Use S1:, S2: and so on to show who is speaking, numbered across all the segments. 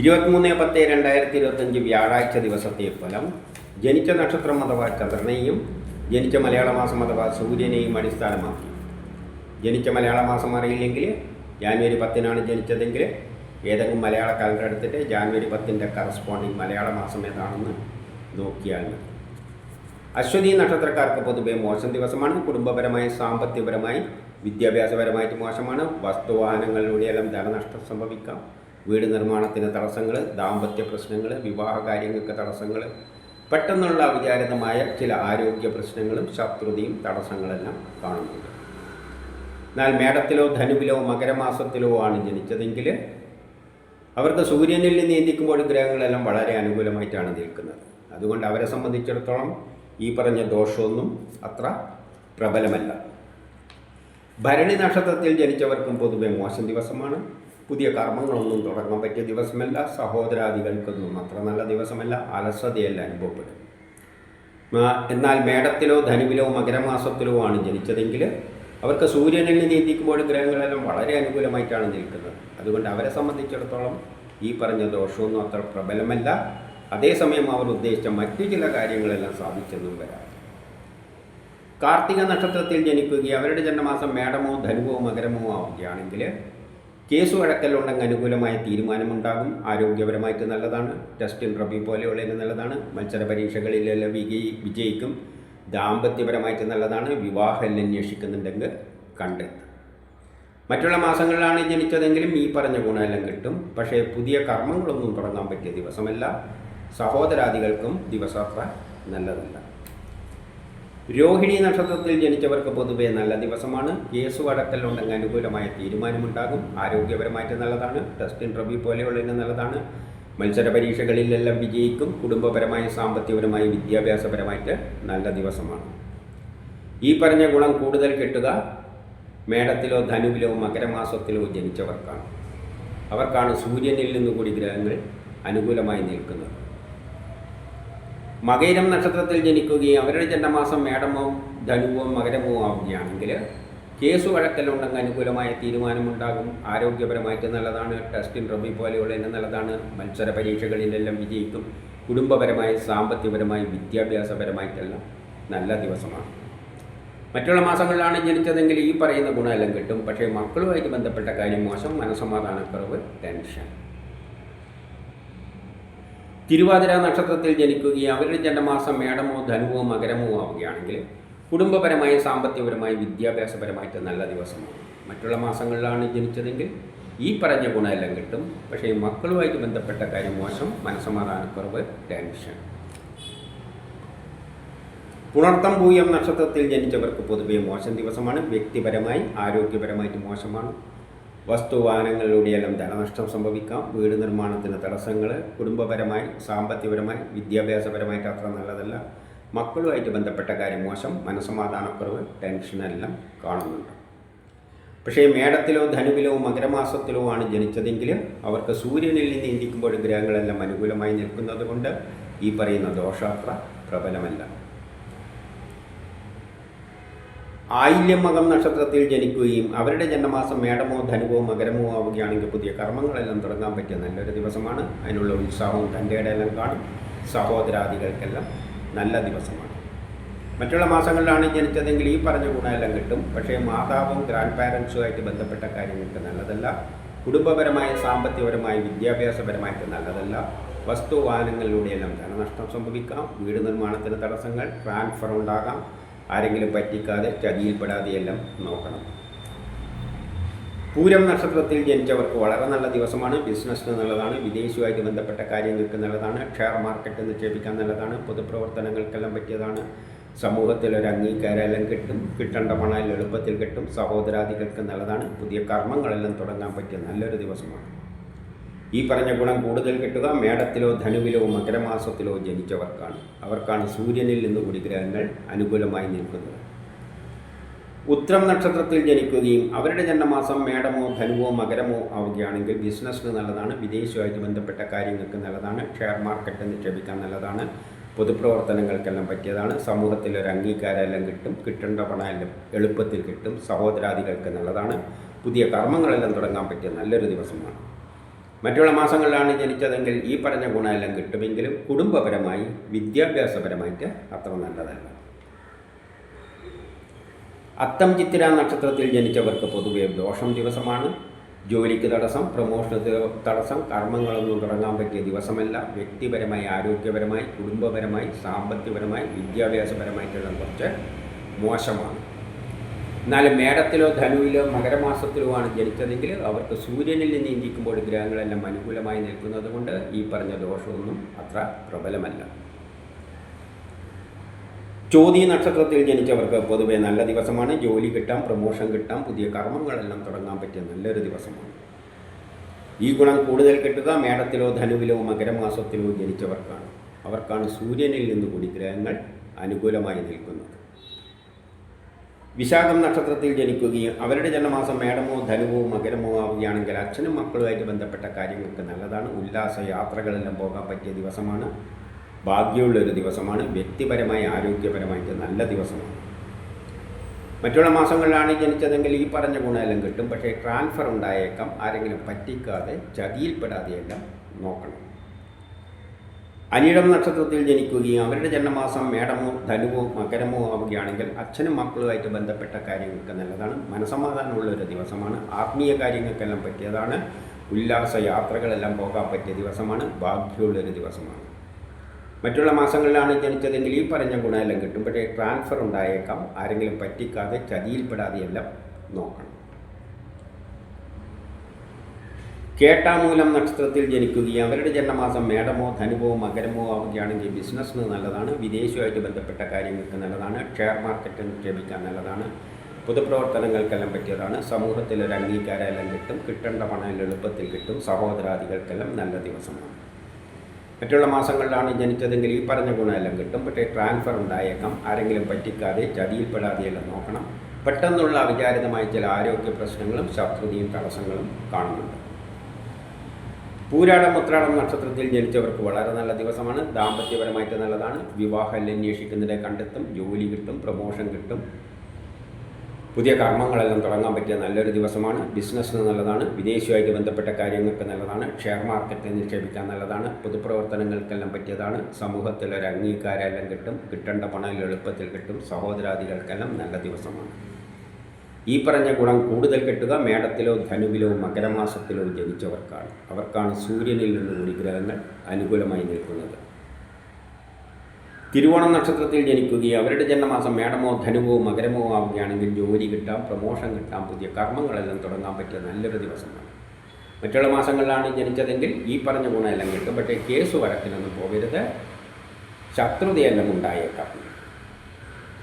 S1: ഇരുപത്തിമൂന്ന് പത്ത് രണ്ടായിരത്തി ഇരുപത്തഞ്ച് വ്യാഴാഴ്ച ദിവസത്തെ ഫലം ജനിച്ച നക്ഷത്രം അഥവാ ചന്ദ്രനെയും ജനിച്ച മലയാള മാസം അഥവാ സൂര്യനെയും അടിസ്ഥാനമാക്കി. ജനിച്ച മലയാള മാസം അറിയില്ലെങ്കിൽ ജാനുവരി പത്തിനാണ് ജനിച്ചതെങ്കിൽ ഏതെങ്കിലും മലയാള കലണ്ടർ എടുത്തിട്ട് ജാനുവരി പത്തിന്റെ കറസ്പോണ്ടിങ് മലയാള മാസം ഏതാണെന്ന് നോക്കിയാൽ മതി. അശ്വതി നക്ഷത്രക്കാർക്ക് പൊതുവെ മോശം ദിവസമാണ്. കുടുംബപരമായി സാമ്പത്തികപരമായി വിദ്യാഭ്യാസപരമായിട്ട് മോശമാണ്. വസ്തുവാഹനങ്ങളിലൂടെയെല്ലാം ധനനഷ്ടം സംഭവിക്കാം. വീട് നിർമ്മാണത്തിന് തടസ്സങ്ങൾ ദാമ്പത്യ പ്രശ്നങ്ങൾ വിവാഹ കാര്യങ്ങൾക്ക് തടസ്സങ്ങൾ പെട്ടെന്നുള്ള അവിചാരിതമായ ചില ആരോഗ്യ പ്രശ്നങ്ങളും ശത്രുതയും തടസ്സങ്ങളെല്ലാം കാണുന്നുണ്ട്. എന്നാൽ മേടത്തിലോ ധനുവിലോ മകരമാസത്തിലോ ആണ് ജനിച്ചതെങ്കിൽ അവർക്ക് സൂര്യനിൽ നീന്തിക്കുമ്പോൾ ഗ്രഹങ്ങളെല്ലാം വളരെ അനുകൂലമായിട്ടാണ് നിൽക്കുന്നത്. അതുകൊണ്ട് അവരെ സംബന്ധിച്ചിടത്തോളം ഈ പറഞ്ഞ ദോഷമൊന്നും അത്ര പ്രബലമല്ല. ഭരണി നക്ഷത്രത്തിൽ ജനിച്ചവർക്കും പൊതുവെ മോശം ദിവസമാണ്. പുതിയ കർമ്മങ്ങളൊന്നും തുടങ്ങാൻ പറ്റിയ ദിവസമല്ല. സഹോദരാദികൾക്കൊന്നും അത്ര നല്ല ദിവസമല്ല. അലസതയല്ല അനുഭവപ്പെടും എന്നാൽ മേടത്തിലോ ധനുവിലോ മകരമാസത്തിലോ ആണ് ജനിച്ചതെങ്കിൽ അവർക്ക് സൂര്യനിൽ നീന്തിക്കുമ്പോൾ ഗ്രഹങ്ങളെല്ലാം വളരെ അനുകൂലമായിട്ടാണ് നിൽക്കുന്നത്. അതുകൊണ്ട് അവരെ സംബന്ധിച്ചിടത്തോളം ഈ പറഞ്ഞ ദോഷമൊന്നും അത്ര പ്രബലമല്ല. അതേസമയം അവർ ഉദ്ദേശിച്ച മറ്റു ചില കാര്യങ്ങളെല്ലാം സാധിച്ചെന്നും വരാം. കാർത്തിക നക്ഷത്രത്തിൽ ജനിക്കുകയും അവരുടെ ജന്മമാസം മേടമോ ധനുവോ മകരമോ ആവുകയാണെങ്കിൽ കേസ് വഴക്കലുണ്ടെങ്കിൽ അനുകൂലമായ തീരുമാനമുണ്ടാകും. ആരോഗ്യപരമായിട്ട് നല്ലതാണ്. ടെസ്റ്റിൻ റബി പോലെയുള്ളതിന് നല്ലതാണ്. മത്സര പരീക്ഷകളിലെല്ലാം വിജയി വിജയിക്കും. ദാമ്പത്യപരമായിട്ട് നല്ലതാണ്. വിവാഹം അന്വേഷിക്കുന്നുണ്ടെങ്കിൽ കണ്ടെത്തും. മറ്റുള്ള മാസങ്ങളിലാണ് ജനിച്ചതെങ്കിലും ഈ പറഞ്ഞ ഗുണമെല്ലാം കിട്ടും. പക്ഷേ പുതിയ കർമ്മങ്ങളൊന്നും തുടങ്ങാൻ പറ്റിയ ദിവസമല്ല. സഹോദരാദികൾക്കും ദിവസം അത്ര നല്ലതല്ല. രോഹിണി നക്ഷത്രത്തിൽ ജനിച്ചവർക്ക് പൊതുവെ നല്ല ദിവസമാണ്. കേസ് വഴക്കലുണ്ടെങ്കിൽ അനുകൂലമായ തീരുമാനമുണ്ടാകും. ആരോഗ്യപരമായിട്ട് നല്ലതാണ്. ടെസ്റ്റ് ഇന്റർവ്യൂ പോലെയുള്ളതിന് നല്ലതാണ്. മത്സര പരീക്ഷകളിലെല്ലാം വിജയിക്കും. കുടുംബപരമായി സാമ്പത്തികപരമായി വിദ്യാഭ്യാസപരമായിട്ട് നല്ല ദിവസമാണ്. ഈ പറഞ്ഞ ഗുണം കൂടുതൽ കിട്ടുക മേടത്തിലോ ധനുവിലോ മകരമാസത്തിലോ ജനിച്ചവർക്കാണ്. അവർക്കാണ് സൂര്യനിൽ നിന്നുകൂടി ഗ്രഹങ്ങൾ അനുകൂലമായി നിൽക്കുന്നത്. മകയിരം നക്ഷത്രത്തിൽ ജനിക്കുകയും അവരുടെ ജന്മമാസം മേടമോ ധനുവോ മകരമോ ആവുകയാണെങ്കിൽ കേസ് വഴക്കലുണ്ടെങ്കിൽ അനുകൂലമായ തീരുമാനമുണ്ടാകും. ആരോഗ്യപരമായിട്ട് നല്ലതാണ്. ടെസ്റ്റിൻ റബി പോലെയുള്ള പോലെയുള്ളതിന് നല്ലതാണ്. മത്സര പരീക്ഷകളിലെല്ലാം വിജയിക്കും. കുടുംബപരമായി സാമ്പത്തികപരമായി വിദ്യാഭ്യാസപരമായിട്ടെല്ലാം നല്ല ദിവസമാണ്. മറ്റുള്ള മാസങ്ങളിലാണ് ജനിച്ചതെങ്കിൽ ഈ പറയുന്ന ഗുണമെല്ലാം കിട്ടും. പക്ഷേ മക്കളുമായിട്ട് ബന്ധപ്പെട്ട കാര്യം മോശം. മനസ്സമാധാനക്കുറവ് ടെൻഷൻ. തിരുവാതിര നക്ഷത്രത്തിൽ ജനിക്കുകയും അവരുടെ ജന്മമാസം മേടമോ ധനുവോ മകരമോ ആവുകയാണെങ്കിൽ കുടുംബപരമായി സാമ്പത്തികപരമായി വിദ്യാഭ്യാസപരമായിട്ട് നല്ല ദിവസമാണ് മറ്റുള്ള മാസങ്ങളിലാണ് ജനിച്ചതെങ്കിൽ ഈ പറഞ്ഞ ഗുണമെല്ലാം കിട്ടും. പക്ഷേ മക്കളുമായിട്ട് ബന്ധപ്പെട്ട കാര്യം മോശം. മനസ്സമാധാനക്കുറവ് ടെൻഷൻ. പുണർത്തം പൂയം നക്ഷത്രത്തിൽ ജനിച്ചവർക്ക് പൊതുവെ മോശം ദിവസമാണ്. വ്യക്തിപരമായി ആരോഗ്യപരമായിട്ട് മോശമാണ്. വസ്തുവാഹനങ്ങളിലൂടെയെല്ലാം ധനനഷ്ടം സംഭവിക്കാം. വീട് നിർമ്മാണത്തിന് തടസ്സങ്ങൾ കുടുംബപരമായി സാമ്പത്തികപരമായി വിദ്യാഭ്യാസപരമായിട്ട് അത്ര നല്ലതല്ല. മക്കളുമായിട്ട് ബന്ധപ്പെട്ട കാര്യം മോശം. മനസ്സമാധാനക്കുറവ് ടെൻഷനെല്ലാം കാണുന്നുണ്ട്. പക്ഷേ മേടത്തിലോ ധനുവിലോ മകരമാസത്തിലോ ആണ് ജനിച്ചതെങ്കിൽ അവർക്ക് സൂര്യനിൽ നിന്ന് ഇന്ത്യക്കുമ്പോൾ ഗ്രഹങ്ങളെല്ലാം അനുകൂലമായി നിൽക്കുന്നത് കൊണ്ട് ഈ പറയുന്ന ദോഷാത്ര പ്രബലമല്ല. ആയില്യം മകം നക്ഷത്രത്തിൽ ജനിക്കുകയും അവരുടെ ജന്മമാസം മേടമോ ധനുവോ മകരമോ ആവുകയാണെങ്കിൽ പുതിയ കർമ്മങ്ങളെല്ലാം തുടങ്ങാൻ പറ്റിയ നല്ലൊരു ദിവസമാണ്. അതിനുള്ള ഉത്സാഹവും തന്റെ എല്ലാം കാണും. സഹോദരാദികൾക്കെല്ലാം നല്ല ദിവസമാണ്. മറ്റുള്ള മാസങ്ങളിലാണ് ജനിച്ചതെങ്കിൽ ഈ പറഞ്ഞ ഗുണമെല്ലാം കിട്ടും. പക്ഷേ മാതാവും ഗ്രാൻഡ് പാരൻസുമായിട്ട് ബന്ധപ്പെട്ട കാര്യങ്ങൾക്ക് നല്ലതല്ല. കുടുംബപരമായ സാമ്പത്തികപരമായ വിദ്യാഭ്യാസപരമായിട്ട് നല്ലതല്ല. വസ്തു വാഹനങ്ങളിലൂടെയെല്ലാം ധനനഷ്ടം സംഭവിക്കാം. വീട് നിർമ്മാണത്തിന് തടസ്സങ്ങൾ ട്രാൻസ്ഫർ ഉണ്ടാകാം. ആരെങ്കിലും പറ്റിക്കാതെ ചതിയിൽപ്പെടാതെയെല്ലാം നോക്കണം. പൂരം നക്ഷത്രത്തിൽ ജനിച്ചവർക്ക് വളരെ നല്ല ദിവസമാണ്. ബിസിനസ്സിന് നല്ലതാണ് വിദേശിയുമായിട്ട് ബന്ധപ്പെട്ട കാര്യങ്ങൾക്ക് നല്ലതാണ്. ഷെയർ മാർക്കറ്റ് നിക്ഷേപിക്കാൻ നല്ലതാണ്. പൊതുപ്രവർത്തനങ്ങൾക്കെല്ലാം പറ്റിയതാണ്. സമൂഹത്തിൽ ഒരു അംഗീകാരമെല്ലാം കിട്ടും. കിട്ടേണ്ട പണം എളുപ്പത്തിൽ കിട്ടും. സഹോദരാദികൾക്ക് നല്ലതാണ്. പുതിയ കർമ്മങ്ങളെല്ലാം തുടങ്ങാൻ പറ്റിയ നല്ലൊരു ദിവസമാണ്. ഈ പറഞ്ഞ ഗുണം കൂടുതൽ കിട്ടുക മേടത്തിലോ ധനുവിലോ മകരമാസത്തിലോ ജനിച്ചവർക്കാണ്. അവർക്കാണ് സൂര്യനിൽ നിന്ന് കൂടി ഗ്രഹങ്ങൾ അനുകൂലമായി നിൽക്കുന്നത്. ഉത്രം നക്ഷത്രത്തിൽ ജനിക്കുകയും അവരുടെ ജന്മമാസം മേടമോ ധനുവോ മകരമോ ആവുകയാണെങ്കിൽ ബിസിനസ്സിന് നല്ലതാണ് വിദേശവുമായിട്ട് ബന്ധപ്പെട്ട കാര്യങ്ങൾക്ക് നല്ലതാണ് ഷെയർ മാർക്കറ്റ് നിക്ഷേപിക്കാൻ നല്ലതാണ് പൊതുപ്രവർത്തനങ്ങൾക്കെല്ലാം പറ്റിയതാണ് സമൂഹത്തിൽ ഒരു അംഗീകാരമെല്ലാം കിട്ടും കിട്ടേണ്ട പണമെല്ലാം എളുപ്പത്തിൽ കിട്ടും സഹോദരാദികൾക്ക് നല്ലതാണ് പുതിയ കർമ്മങ്ങളെല്ലാം തുടങ്ങാൻ പറ്റിയ നല്ലൊരു ദിവസമാണ്. മറ്റുള്ള മാസങ്ങളിലാണ് ജനിച്ചതെങ്കിൽ ഈ പറഞ്ഞ ഗുണമെല്ലാം കിട്ടുമെങ്കിലും കുടുംബപരമായി വിദ്യാഭ്യാസപരമായിട്ട് അത്ര നല്ലതല്ല. അത്തം ചിത്തിര നക്ഷത്രത്തിൽ ജനിച്ചവർക്ക് പൊതുവെ ദോഷം ദിവസമാണ്. ജോലിക്ക് തടസ്സം പ്രമോഷൻ തടസ്സം കർമ്മങ്ങളൊന്നും തുടങ്ങാൻ പറ്റിയ ദിവസമല്ല. വ്യക്തിപരമായി ആരോഗ്യപരമായി കുടുംബപരമായി സാമ്പത്തികപരമായി വിദ്യാഭ്യാസപരമായിട്ടുള്ള കുറച്ച് മോശമാണ്. എന്നാൽ മേടത്തിലോ ധനുവിലോ മകരമാസത്തിലോ ആണ് ജനിച്ചതെങ്കിൽ അവർക്ക് സൂര്യനിൽ നിന്ന് ഇരിക്കുമ്പോൾ ഗ്രഹങ്ങളെല്ലാം അനുകൂലമായി നിൽക്കുന്നത് കൊണ്ട് ഈ പറഞ്ഞ ദോഷമൊന്നും അത്ര പ്രബലമല്ല. ചോതി നക്ഷത്രത്തിൽ ജനിച്ചവർക്ക് പൊതുവെ നല്ല ദിവസമാണ്. ജോലി കിട്ടാം പ്രമോഷൻ കിട്ടാം പുതിയ കർമ്മങ്ങളെല്ലാം തുടങ്ങാൻ പറ്റിയ നല്ലൊരു ദിവസമാണ്. ഈ ഗുണം കൂടുതൽ കിട്ടുക മേടത്തിലോ ധനുവിലോ മകരമാസത്തിലോ ജനിച്ചവർക്കാണ്. അവർക്കാണ് സൂര്യനിൽ നിന്ന് കൂടി ഗ്രഹങ്ങൾ അനുകൂലമായി നിൽക്കുന്നത്. വിശാഖം നക്ഷത്രത്തിൽ ജനിക്കുകയും അവരുടെ ജന്മമാസം മേടമോ ധനുവോ മകരമോ ആവുകയാണെങ്കിൽ അച്ഛനും മക്കളുമായിട്ട് ബന്ധപ്പെട്ട കാര്യങ്ങൾക്ക് നല്ലതാണ്. ഉല്ലാസ യാത്രകളെല്ലാം പോകാൻ പറ്റിയ ദിവസമാണ്. ഭാഗ്യമുള്ളൊരു ദിവസമാണ്. വ്യക്തിപരമായി ആരോഗ്യപരമായിട്ട് നല്ല ദിവസമാണ്. മറ്റുള്ള മാസങ്ങളിലാണ് ജനിച്ചതെങ്കിൽ ഈ പറഞ്ഞ ഗുണമെല്ലാം കിട്ടും. പക്ഷേ ട്രാൻസ്ഫർ ഉണ്ടായേക്കാം. ആരെങ്കിലും പറ്റിക്കാതെ ചതിയിൽപ്പെടാതെയെല്ലാം നോക്കണം. അനിഴം നക്ഷത്രത്തിൽ ജനിക്കുകയും അവരുടെ ജന്മമാസം മേടമോ ധനുവോ മകരമോ ആവുകയാണെങ്കിൽ അച്ഛനും മക്കളുമായിട്ട് ബന്ധപ്പെട്ട കാര്യങ്ങൾക്ക് നല്ലതാണ്. മനസമാധാനമുള്ള ഒരു ദിവസമാണ്. ആത്മീയ കാര്യങ്ങൾക്കെല്ലാം പറ്റിയതാണ്. ഉല്ലാസ യാത്രകളെല്ലാം പോകാൻ പറ്റിയ ദിവസമാണ്. ഭാഗ്യമുള്ളൊരു ദിവസമാണ്. മറ്റുള്ള മാസങ്ങളിലാണ് ജനിച്ചതെങ്കിൽ ഈ പറഞ്ഞ ഗുണമെല്ലാം കിട്ടും. പക്ഷേ ട്രാൻസ്ഫർ ഉണ്ടായേക്കാം. ആരെങ്കിലും പറ്റിക്കാതെ ചതിയിൽപ്പെടാതെയെല്ലാം നോക്കണം. കേട്ടാമൂലം നക്ഷത്രത്തിൽ ജനിക്കുകയും അവരുടെ ജന്മമാസം മേടമോ ധനുവോ മകരമോ ആവുകയാണെങ്കിൽ ബിസിനസ്സിന് നല്ലതാണ്. വിദേശവുമായിട്ട് ബന്ധപ്പെട്ട കാര്യങ്ങൾക്ക് നല്ലതാണ്. ഷെയർ മാർക്കറ്റ് നിക്ഷേപിക്കാൻ നല്ലതാണ്. പൊതുപ്രവർത്തനങ്ങൾക്കെല്ലാം പറ്റിയതാണ്. സമൂഹത്തിൽ ഒരു അംഗീകാരമെല്ലാം കിട്ടും. കിട്ടേണ്ട പണം എളുപ്പത്തിൽ കിട്ടും. സഹോദരാദികൾക്കെല്ലാം നല്ല ദിവസമാണ്. മറ്റുള്ള മാസങ്ങളിലാണ് ജനിച്ചതെങ്കിൽ ഈ പറഞ്ഞ ഗുണമെല്ലാം കിട്ടും. പക്ഷേ ട്രാൻസ്ഫർ ഉണ്ടായേക്കാം. ആരെങ്കിലും പറ്റിക്കാതെ ചതിയിൽപ്പെടാതെയെല്ലാം നോക്കണം. പെട്ടെന്നുള്ള അവിചാരിതമായ ചില ആരോഗ്യ പ്രശ്നങ്ങളും ശത്രുതയും തടസ്സങ്ങളും കാണുന്നുണ്ട്. പൂരാടം ഉത്രാടം നക്ഷത്രത്തിൽ ജനിച്ചവർക്ക് വളരെ നല്ല ദിവസമാണ്. ദാമ്പത്യപരമായിട്ട് നല്ലതാണ്. വിവാഹം അന്വേഷിക്കുന്നതിനെ കണ്ടെത്തും. ജോലി കിട്ടും പ്രമോഷൻ കിട്ടും. പുതിയ കർമ്മങ്ങളെല്ലാം തുടങ്ങാൻ പറ്റിയ നല്ലൊരു ദിവസമാണ്. ബിസിനസ്സിന് നല്ലതാണ്. വിദേശിയുമായിട്ട് ബന്ധപ്പെട്ട കാര്യങ്ങൾക്ക് നല്ലതാണ്. ഷെയർ മാർക്കറ്റിൽ നിക്ഷേപിക്കാൻ നല്ലതാണ്. പൊതുപ്രവർത്തനങ്ങൾക്കെല്ലാം പറ്റിയതാണ്. സമൂഹത്തിൽ ഒരു അംഗീകാരമെല്ലാം കിട്ടും. കിട്ടേണ്ട പണം എളുപ്പത്തിൽ കിട്ടും. സഹോദരാദികൾക്കെല്ലാം നല്ല ദിവസമാണ്. ഈ പറഞ്ഞ ഗുണം കൂടുതൽ കെട്ടുക മേടത്തിലോ ധനുവിലോ മകരമാസത്തിലോ ജനിച്ചവർക്കാണ്. അവർക്കാണ് സൂര്യനിൽ നിന്നുള്ള ഗ്രഹങ്ങൾ അനുകൂലമായി നിൽക്കുന്നത്. തിരുവോണം നക്ഷത്രത്തിൽ ജനിക്കുകയും അവരുടെ ജന്മമാസം മേടമോ ധനുവോ മകരമോ ആവുകയാണെങ്കിൽ ജോലി കിട്ടാം പ്രമോഷൻ കിട്ടാം പുതിയ കർമ്മങ്ങളെല്ലാം തുടങ്ങാൻ പറ്റിയ നല്ലൊരു ദിവസമാണ്. മറ്റുള്ള മാസങ്ങളിലാണ് ജനിച്ചതെങ്കിൽ ഈ പറഞ്ഞ ഗുണമെല്ലാം കിട്ടും. പക്ഷേ കേസ് വഴക്കിനൊന്നും പോകരുത്. ശത്രുതയെല്ലാം ഉണ്ടായേക്കാം.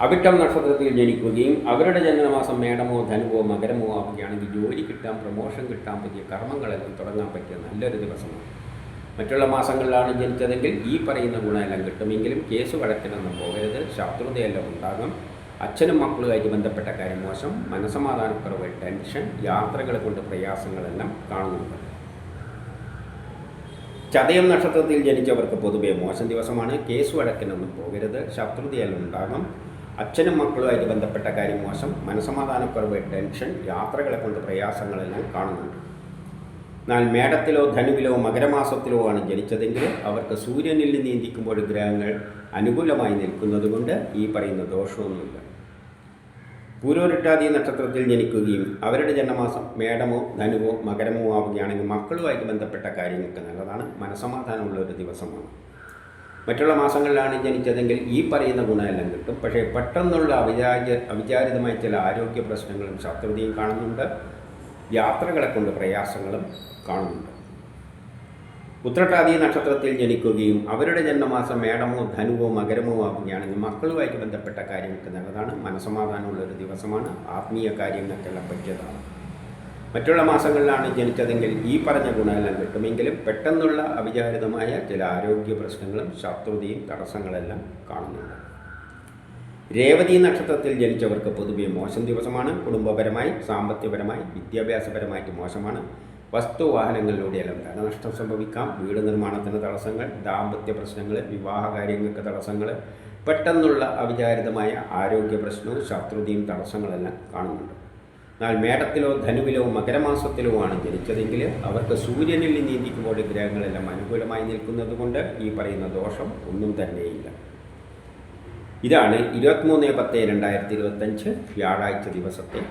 S1: അവിട്ടം നക്ഷത്രത്തിൽ ജനിക്കുകയും അവരുടെ ജന്മമാസം മേടമോ ധനുവോ മകരമോ ആവുകയാണെങ്കിൽ ജോലി കിട്ടാൻ പ്രമോഷൻ കിട്ടാൻ പറ്റിയ കർമ്മങ്ങളെല്ലാം തുടങ്ങാൻ പറ്റിയ നല്ലൊരു ദിവസമാണ്. മറ്റുള്ള മാസങ്ങളിലാണ് ജനിച്ചതെങ്കിൽ ഈ പറയുന്ന ഗുണമെല്ലാം കിട്ടുമെങ്കിലും കേസ് വഴക്കിനൊന്നും പോകരുത്. ശത്രുതയെല്ലാം ഉണ്ടാകും. അച്ഛനും മക്കളുമായിട്ട് ബന്ധപ്പെട്ട കാര്യം മോശം. മനസമാധാനക്കുറവ് ടെൻഷൻ യാത്രകളെ കൊണ്ട് പ്രയാസങ്ങളെല്ലാം കാണുന്നുണ്ട്. ചതയം നക്ഷത്രത്തിൽ ജനിച്ചവർക്ക് പൊതുവെ മോശം ദിവസമാണ്. കേസ് വഴക്കിനൊന്നും പോകരുത്. ശത്രുതയെല്ലാം ഉണ്ടാകും. അച്ഛനും മക്കളുമായിട്ട് ബന്ധപ്പെട്ട കാര്യം മോശം. മനസമാധാനക്കുറവ് ടെൻഷൻ യാത്രകളെ കൊണ്ട് പ്രയാസങ്ങളെല്ലാം കാണുന്നുണ്ട്. എന്നാൽ മേടത്തിലോ ധനുവിലോ മകരമാസത്തിലോ ആണ് ജനിച്ചതെങ്കിൽ അവർക്ക് സൂര്യനിൽ നീന്തിക്കുമ്പോൾ ഗ്രഹങ്ങൾ അനുകൂലമായി നിൽക്കുന്നതുകൊണ്ട് ഈ പറയുന്ന ദോഷമൊന്നുമില്ല. പൂരോരിട്ടാദി നക്ഷത്രത്തിൽ ജനിക്കുകയും അവരുടെ ജന്മമാസം മേടമോ ധനുവോ മകരമോ ആവുകയാണെങ്കിൽ മക്കളുമായിട്ട് ബന്ധപ്പെട്ട കാര്യങ്ങൾക്ക് നല്ലതാണ്. മനസമാധാനമുള്ള ഒരു ദിവസമാണ്. മറ്റുള്ള മാസങ്ങളിലാണ് ജനിച്ചതെങ്കിൽ ഈ പറയുന്ന ഗുണമെല്ലാം കിട്ടും. പക്ഷേ പെട്ടെന്നുള്ള അവിചാര അവിചാരിതമായ ചില ആരോഗ്യ പ്രശ്നങ്ങളും ശത്രുതയും കാണുന്നുണ്ട്. യാത്രകളെ കൊണ്ട് പ്രയാസങ്ങളും കാണുന്നുണ്ട്. ഉത്രട്ടാതി നക്ഷത്രത്തിൽ ജനിക്കുകയും അവരുടെ ജന്മമാസം മേടമോ ധനുവോ മകരമോ ആവുകയാണെങ്കിൽ മക്കളുമായിട്ട് ബന്ധപ്പെട്ട കാര്യങ്ങൾക്ക് നല്ലതാണ്. മനസമാധാനമുള്ള ഒരു ദിവസമാണ്. ആത്മീയ കാര്യങ്ങൾക്കെല്ലാം പറ്റിയതാണ് മറ്റുള്ള മാസങ്ങളിലാണ് ജനിച്ചതെങ്കിൽ ഈ പറഞ്ഞ ഗുണമെല്ലാം കിട്ടുമെങ്കിലും പെട്ടെന്നുള്ള അവിചാരിതമായ ചില ആരോഗ്യ പ്രശ്നങ്ങളും ശത്രുതയും തടസ്സങ്ങളെല്ലാം കാണുന്നുണ്ട്. രേവതി നക്ഷത്രത്തിൽ ജനിച്ചവർക്ക് പൊതുവെ മോശം ദിവസമാണ്. കുടുംബപരമായി സാമ്പത്തികപരമായി വിദ്യാഭ്യാസപരമായിട്ട് മോശമാണ്. വസ്തു വാഹനങ്ങളിലൂടെയെല്ലാം ധനനഷ്ടം സംഭവിക്കാം. വീട് നിർമ്മാണത്തിന് തടസ്സങ്ങൾ ദാമ്പത്യ പ്രശ്നങ്ങൾ വിവാഹ കാര്യങ്ങൾക്ക് തടസ്സങ്ങൾ പെട്ടെന്നുള്ള അവിചാരിതമായ ആരോഗ്യ പ്രശ്നവും ശത്രുതയും തടസ്സങ്ങളെല്ലാം കാണുന്നുണ്ട്. എന്നാൽ മേടത്തിലോ ധനുവിലോ മകരമാസത്തിലോ ആണ് ജനിച്ചതെങ്കിൽ അവർക്ക് സൂര്യനിൽ നീന്തിക്കുമ്പോൾ ഗ്രഹങ്ങളെല്ലാം അനുകൂലമായി നിൽക്കുന്നത് കൊണ്ട് ഈ പറയുന്ന ദോഷം ഒന്നും തന്നെയില്ല. ഇതാണ് ഇരുപത്തിമൂന്ന് പത്ത് രണ്ടായിരത്തി ഇരുപത്തഞ്ച് വ്യാഴാഴ്ച ദിവസത്തെ